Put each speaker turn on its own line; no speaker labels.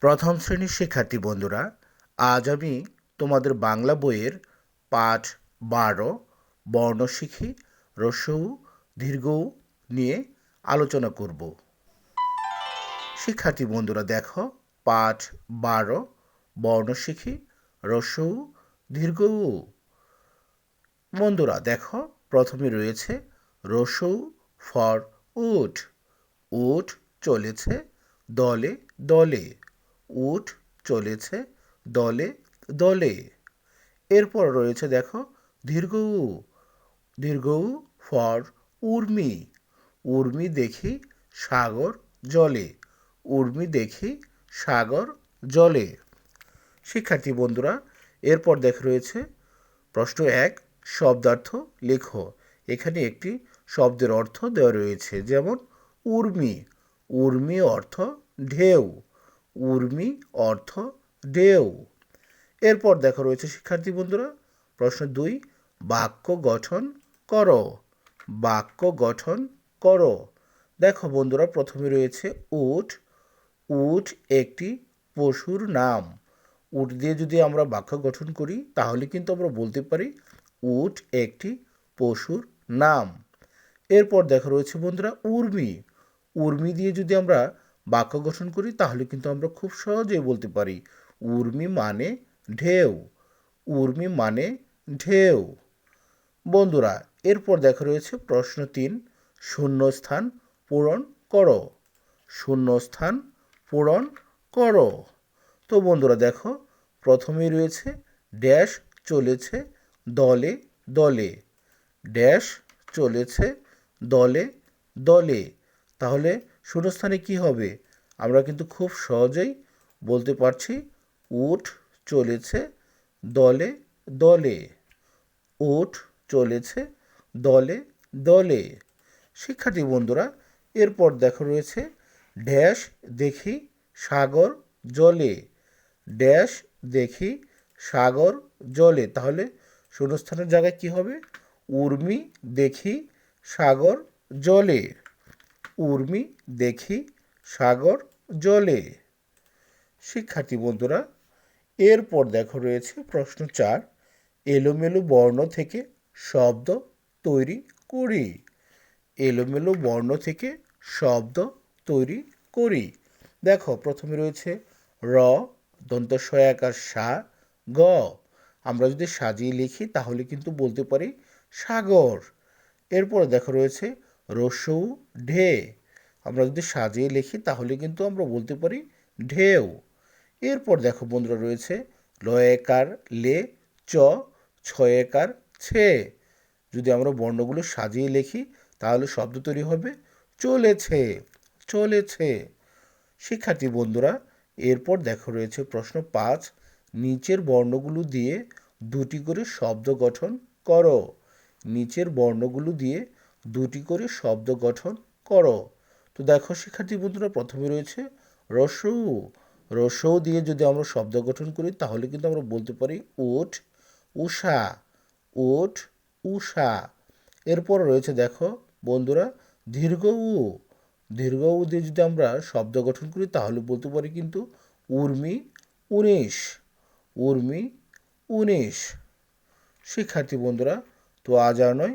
প্রথম শ্রেণির শিক্ষার্থী বন্ধুরা, আজ আমি তোমাদের বাংলা বইয়ের পাঠ বারো, বর্ণশিখী রস্যউ দীর্ঘউ নিয়ে আলোচনা করব। শিক্ষার্থী বন্ধুরা, দেখো, পাঠ বারো, বর্ণশিখী রস্যউ দীর্ঘউ বন্ধুরা, দেখো, প্রথমে রয়েছে রসৌ ফর উট। উট চলেছে দলে দলে। উট চলেছে দলে দলে। এরপর রয়েছে দেখো, দীর্ঘ উ দীর্ঘ উ ফর উর্মি। উর্মি দেখি সাগর জলে, উর্মি দেখি সাগর জলে। শিক্ষার্থী বন্ধুরা, এরপর দেখ রয়েছে প্রশ্ন এক, শব্দার্থ লেখো। এখানে একটি শব্দের অর্থ দেওয়া রয়েছে, যেমন উর্মি। উর্মি অর্থ ঢেউ। উর্মি অর্থ ঢেউ এরপর দেখা রয়েছে, শিক্ষার্থী বন্ধুরা, প্রশ্ন দুই, বাক্য গঠন করো। বাক্য গঠন করো। দেখো বন্ধুরা, প্রথমে রয়েছে উট। উট একটি পশুর নাম। উট দিয়ে যদি আমরা বাক্য গঠন করি, তাহলে কিন্তু আমরা বলতে পারি উট একটি পশুর নাম। এরপর দেখা রয়েছে বন্ধুরা, উর্মি। উর্মি দিয়ে যদি আমরা বাক্য গঠন করি, তাহলে কিন্তু আমরা খুব সহজেই বলতে পারি, উর্মি মানে ঢেউ, উর্মি মানে ঢেউ। বন্ধুরা, এরপর দেখা রয়েছে প্রশ্ন তিন, শূন্যস্থান পূরণ করো, শূন্যস্থান পূরণ করো। তো বন্ধুরা, দেখো, প্রথমেই রয়েছে ড্যাশ চলেছে দলে দলে, ড্যাশ চলেছে দলে দলে। তাহলে শূন্যস্থানে কি হবে? আমরা কিন্তু খুব সহজেই বলতে পারছি উট চলেছে দলে দলে। উট চলেছে দলে দলে। শিক্ষার্থী বন্ধুরা, এরপর দেখা রয়েছে ড্যাশ দেখি সাগর জলে। ড্যাশ দেখি সাগর জলে। তাহলে শূন্যস্থানের জায়গায় কি হবে? উর্মি দেখি সাগর জলে। উর্মি দেখি সাগর জলে। শিক্ষার্থী বন্ধুরা, এরপর দেখো রয়েছে প্রশ্ন চার, এলোমেলো বর্ণ থেকে শব্দ তৈরি করি। এলোমেলো বর্ণ থেকে শব্দ তৈরি করি। দেখো, প্রথমে রয়েছে র, দন্ত সয়াকার সা, গ। আমরা যদি সাজিয়ে লিখি, তাহলে কিন্তু বলতে পারি সাগর। এরপর দেখো রয়েছে রসৌ ঢে আমরা যদি সাজিয়ে লিখি, তাহলে কিন্তু আমরা বলতে পারি ঢেউ। এরপর দেখো বন্ধুরা রয়েছে লয়েকার লে, চ, ছয়েকার ছে। যদি আমরা বর্ণগুলো সাজিয়ে লিখি, তাহলে শব্দ তৈরি হবে চলেছে চলেছে। শিক্ষার্থী বন্ধুরা, এরপর দেখো রয়েছে প্রশ্ন পাঁচ, নিচের বর্ণগুলো দিয়ে দুটি করে শব্দ গঠন করো। নিচের বর্ণগুলো দিয়ে দুটি করে শব্দ গঠন করো। তো দেখো শিক্ষার্থী বন্ধুরা, প্রথমে রয়েছে রসৌ। রসৌ দিয়ে যদি আমরা শব্দ গঠন করি, তাহলে কিন্তু আমরা বলতে পারি উঠ উষা উঠ উষা। এরপর রয়েছে দেখো বন্ধুরা দীর্ঘ উ দীর্ঘ উ দিয়ে যদি আমরা শব্দ গঠন করি, তাহলে বলতে পারি কিন্তু উর্মি উনিশ উর্মি উনিশ। শিক্ষার্থী বন্ধুরা, তো আজ আর নয়